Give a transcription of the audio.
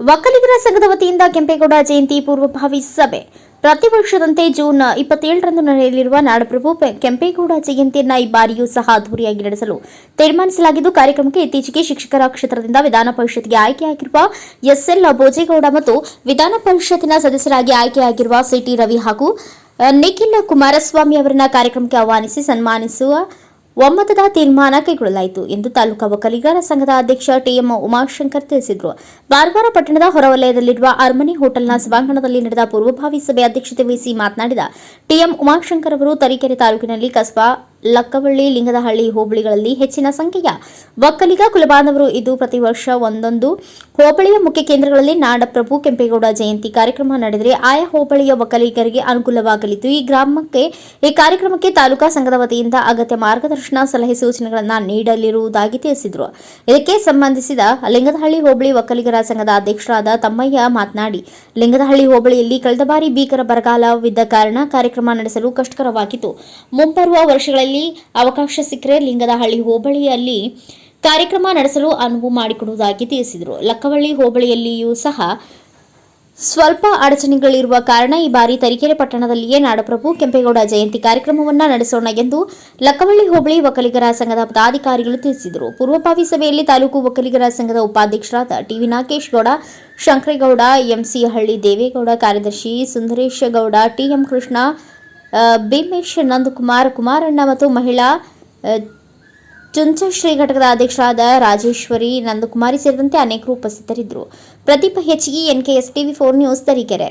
ಒಕ್ಕಲಿಗರ ಸಂಘದ ವತಿಯಿಂದ ಕೆಂಪೇಗೌಡ ಜಯಂತಿ ಪೂರ್ವಭಾವಿ ಸಭೆ. ಪ್ರತಿ ವರ್ಷದಂತೆ ಜೂನ್ ಇಪ್ಪತ್ತೇಳರಂದು ನಡೆಯಲಿರುವ ನಾಡಪ್ರಭು ಕೆಂಪೇಗೌಡ ಜಯಂತಿಯನ್ನ ಈ ಬಾರಿಯೂ ಸಹ ಅದ್ದೂರಿಯಾಗಿ ನಡೆಸಲು ತೀರ್ಮಾನಿಸಲಾಗಿದ್ದು, ಕಾರ್ಯಕ್ರಮಕ್ಕೆ ಇತ್ತೀಚೆಗೆ ಶಿಕ್ಷಕರ ಕ್ಷೇತ್ರದಿಂದ ವಿಧಾನ ಪರಿಷತ್ಗೆ ಆಯ್ಕೆಯಾಗಿರುವ ಎಸ್ಎಲ್ ಭೋಜೇಗೌಡ ಮತ್ತು ವಿಧಾನ ಪರಿಷತ್ತಿನ ಸದಸ್ಯರಾಗಿ ಆಯ್ಕೆಯಾಗಿರುವ ಸಿಟಿ ರವಿ ಹಾಗೂ ನಿಖಿಲ್ ಕುಮಾರಸ್ವಾಮಿ ಅವರನ್ನ ಕಾರ್ಯಕ್ರಮಕ್ಕೆ ಆಹ್ವಾನಿಸಿ ಸನ್ಮಾನಿಸುವ ಒಮ್ಮತದ ತೀರ್ಮಾನ ಕೈಗೊಳ್ಳಲಾಯಿತು ಎಂದು ತಾಲೂಕಾ ಒಕ್ಕಲಿಗರ ಸಂಘದ ಅಧ್ಯಕ್ಷ ಟಿಎಂ ಉಮಾಶಂಕರ್ ತಿಳಿಸಿದರು. ಬಾರ್ಬಾರ ಪಟ್ಟಣದ ಹೊರವಲಯದಲ್ಲಿರುವ ಅರ್ಮನಿ ಹೋಟೆಲ್ನ ಸಭಾಂಗಣದಲ್ಲಿ ನಡೆದ ಪೂರ್ವಭಾವಿ ಸಭೆ ಅಧ್ಯಕ್ಷತೆ ವಹಿಸಿ ಮಾತನಾಡಿದ ಟಿಎಂ ಉಮಾಶಂಕರ್ ಅವರು ತರೀಕೆರೆ ತಾಲೂಕಿನಲ್ಲಿ ಕಸ್ಬಾ ಲಕ್ಕವಳ್ಳಿ, ಲಿಂಗದಹಳ್ಳಿ ಹೋಬಳಿಗಳಲ್ಲಿ ಹೆಚ್ಚಿನ ಸಂಖ್ಯೆಯ ಒಕ್ಕಲಿಗ ಕುಲಬಾಂಧವರು ಇದ್ದು ಪ್ರತಿ ವರ್ಷ ಒಂದೊಂದು ಹೋಬಳಿಯ ಮುಖ್ಯ ಕೇಂದ್ರಗಳಲ್ಲಿ ನಾಡಪ್ರಭು ಕೆಂಪೇಗೌಡ ಜಯಂತಿ ಕಾರ್ಯಕ್ರಮ ನಡೆದರೆ ಆಯಾ ಹೋಬಳಿಯ ಒಕ್ಕಲಿಗರಿಗೆ ಅನುಕೂಲವಾಗಲಿದ್ದು, ಈ ಗ್ರಾಮಕ್ಕೆ, ಈ ಕಾರ್ಯಕ್ರಮಕ್ಕೆ ತಾಲೂಕಾ ಸಂಘದ ವತಿಯಿಂದ ಅಗತ್ಯ ಮಾರ್ಗದರ್ಶನ, ಸಲಹೆ ಸೂಚನೆಗಳನ್ನು ನೀಡಲಿರುವುದಾಗಿ ತಿಳಿಸಿದರು. ಇದಕ್ಕೆ ಸಂಬಂಧಿಸಿದ ಲಿಂಗದಹಳ್ಳಿ ಹೋಬಳಿ ಒಕ್ಕಲಿಗರ ಸಂಘದ ಅಧ್ಯಕ್ಷರಾದ ತಮ್ಮಯ್ಯ ಮಾತನಾಡಿ, ಲಿಂಗದಹಳ್ಳಿ ಹೋಬಳಿಯಲ್ಲಿ ಕಳೆದ ಬಾರಿ ಭೀಕರ ಬರಗಾಲವಿದ್ದ ಕಾರಣ ಕಾರ್ಯಕ್ರಮ ನಡೆಸಲು ಕಷ್ಟಕರವಾಗಿತ್ತು. ಮುಂಬರುವ ವರ್ಷಗಳಲ್ಲಿ ಅವಕಾಶ ಸಿಕ್ಕರೆ ಲಿಂಗದಹಳ್ಳಿ ಹೋಬಳಿಯಲ್ಲಿ ಕಾರ್ಯಕ್ರಮ ನಡೆಸಲು ಅನುವು ಮಾಡಿಕೊಡುವುದಾಗಿ ತಿಳಿಸಿದರು. ಲಕ್ಕವಳ್ಳಿ ಹೋಬಳಿಯಲ್ಲಿಯೂ ಸಹ ಸ್ವಲ್ಪ ಅಡಚಣೆಗಳಿರುವ ಕಾರಣ ಈ ಬಾರಿ ತರೀಕೆರೆ ಪಟ್ಟಣದಲ್ಲಿಯೇ ನಾಡಪ್ರಭು ಕೆಂಪೇಗೌಡ ಜಯಂತಿ ಕಾರ್ಯಕ್ರಮವನ್ನು ನಡೆಸೋಣ ಎಂದು ಲಕ್ಕವಳ್ಳಿ ಹೋಬಳಿ ಒಕ್ಕಲಿಗರ ಸಂಘದ ಪದಾಧಿಕಾರಿಗಳು ತಿಳಿಸಿದರು. ಪೂರ್ವಭಾವಿ ಸಭೆಯಲ್ಲಿ ತಾಲೂಕು ಒಕ್ಕಲಿಗರ ಸಂಘದ ಉಪಾಧ್ಯಕ್ಷರಾದ ಟಿವಿ ನಾಗೇಶ್ ಗೌಡ, ಶಂಕರೇಗೌಡ ಎಂಸಿಹಳ್ಳಿ ದೇವೇಗೌಡ, ಕಾರ್ಯದರ್ಶಿ ಸುಂದರೇಶಗೌಡ ಟಿಎಂ ಕೃಷ್ಣ ಭೀಮೇಶ್ ನಂದಕುಮಾರ್, ಕುಮಾರಣ್ಣ ಮತ್ತು ಮಹಿಳಾ ಚುಂಚಶ್ರೀ ಘಟಕದ ಅಧ್ಯಕ್ಷರಾದ ರಾಜೇಶ್ವರಿ ನಂದಕುಮಾರಿ ಸೇರಿದಂತೆ ಅನೇಕರು ಉಪಸ್ಥಿತರಿದ್ದರು. ಪ್ರದೀಪ ಹೆಚ್ಗಿ NKS TV four news, Tarikere.